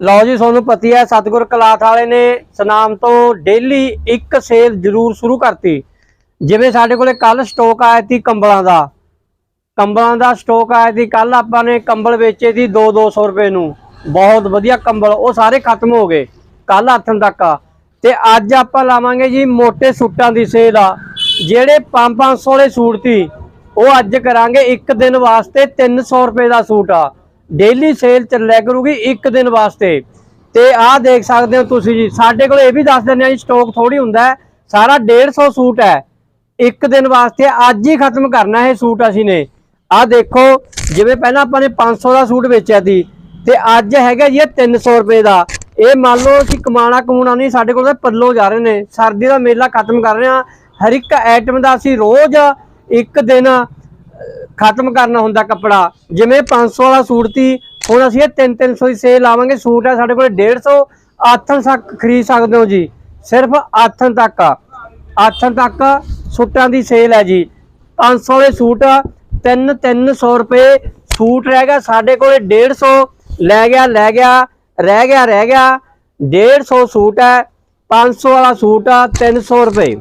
ਲਓ ਜੀ, ਤੁਹਾਨੂੰ ਪਤੀ ਹੈ ਸਤਗੁਰ ਕਲਾਥ ਵਾਲੇ ਨੇ ਸਨਾਮ ਤੋਂ ਡੇਲੀ ਇੱਕ ਸੇਲ ਜ਼ਰੂਰ ਸ਼ੁਰੂ ਕਰਤੀ। ਜਿਵੇਂ ਸਾਡੇ ਕੋਲੇ ਕੱਲ ਸਟਾਕ ਆਇਆ ਸੀ ਕੰਬਲਾਂ ਦਾ। ਕੰਬਲਾਂ ਦਾ ਸਟਾਕ ਆਇਆ ਸੀ, ਕੱਲ ਆਪਾਂ ਨੇ ਕੰਬਲ ਵੇਚੇ ਸੀ 2-200 ਰੁਪਏ ਨੂੰ। ਬਹੁਤ ਵਧੀਆ ਕੰਬਲ, ਉਹ ਸਾਰੇ ਖਤਮ ਹੋ ਗਏ, ਕੱਲ ਹੱਥਨ ਤੱਕ ਤੇ ਅੱਜ ਆਪਾਂ ਲਾਵਾਂਗੇ ਜੀ ਮੋٹے ਸੂਟਾਂ ਦੀ ਸੇਲ ਆ। ਜਿਹੜੇ 5-500 ਵਾਲੇ ਸੂਟ ਸੀ, ਉਹ ਅੱਜ ਕਰਾਂਗੇ ਇੱਕ ਦਿਨ ਵਾਸਤੇ 300 ਰੁਪਏ ਦਾ ਸੂਟ ਆ। ਡੇਲੀ ਸੇਲ ਚੱਲਿਆ ਕਰੂਗੀ ਇੱਕ ਦਿਨ ਵਾਸਤੇ। ਤੇ ਆਹ ਦੇਖ ਸਕਦੇ ਹੋ ਤੁਸੀਂ ਜੀ, ਸਾਡੇ ਕੋਲ ਇਹ ਵੀ ਦੱਸ ਦਿੰਦੇ ਆ ਜੀ ਸਟਾਕ ਥੋੜੀ ਹੁੰਦਾ ਹੈ, ਸਾਰਾ 150 ਸੂਟ ਹੈ। ਇੱਕ ਦਿਨ ਵਾਸਤੇ ਅੱਜ ਹੀ ਖਤਮ ਕਰਨਾ ਇਹ ਸੂਟ ਅਸੀਂ ਨੇ। ਆਹ ਦੇਖੋ, ਜਿਵੇਂ ਪਹਿਲਾਂ ਆਪਾਂ ਨੇ 500 ਦਾ ਸੂਟ ਵੇਚਿਆ ਸੀ, ਤੇ ਅੱਜ ਹੈਗਾ ਜੀ ਇਹ 300 ਰੁਪਏ ਦਾ। ਇਹ ਮੰਨ ਲਓ ਅਸੀਂ ਕਮਾਣਾ ਕਮਾਉਣਾ ਨਹੀਂ, ਸਾਡੇ ਕੋਲ ਤਾਂ ਪੱਲੋਂ ਜਾ ਰਹੇ ਨੇ। ਸਰਦੀ ਦਾ ਮੇਲਾ ਖਤਮ ਕਰ ਰਹੇ ਹਾਂ। ਹਰ ਇੱਕ ਆਈਟਮ ਦਾ ਅਸੀਂ ਰੋਜ਼ ਇੱਕ ਦਿਨ ਖਤਮ ਕਰਨਾ ਹੁੰਦਾ ਕੱਪੜਾ। ਜਿਵੇਂ 500 ਵਾਲਾ ਸੂਟ ਸੀ, ਹੁਣ ਅਸੀਂ ਇਹ 3-300 ਦੀ ਸੇਲ ਲਾਵਾਂਗੇ। ਸੂਟ ਹੈ ਸਾਡੇ ਕੋਲ 150 ਆਥਣ ਤੱਕ ਖਰੀਦ ਸਕਦੇ ਹੋ ਜੀ। ਸਿਰਫ ਆਥਣ ਤੱਕ। ਆ ਆਥਣ ਤੱਕ ਸੂਟਾਂ ਦੀ ਸੇਲ ਹੈ ਜੀ। 500 ਦੇ ਸੂਟ 3-300 ਰੁਪਏ ਸੂਟ ਰਹਿ ਗਿਆ ਸਾਡੇ ਕੋਲ 150 ਲੈ ਗਿਆ ਲੈ ਗਿਆ, ਰਹਿ ਗਿਆ ਰਹਿ ਗਿਆ। 150 ਸੂਟ ਹੈ 500 ਵਾਲਾ ਸੂਟ ਆ 300 ਰੁਪਏ।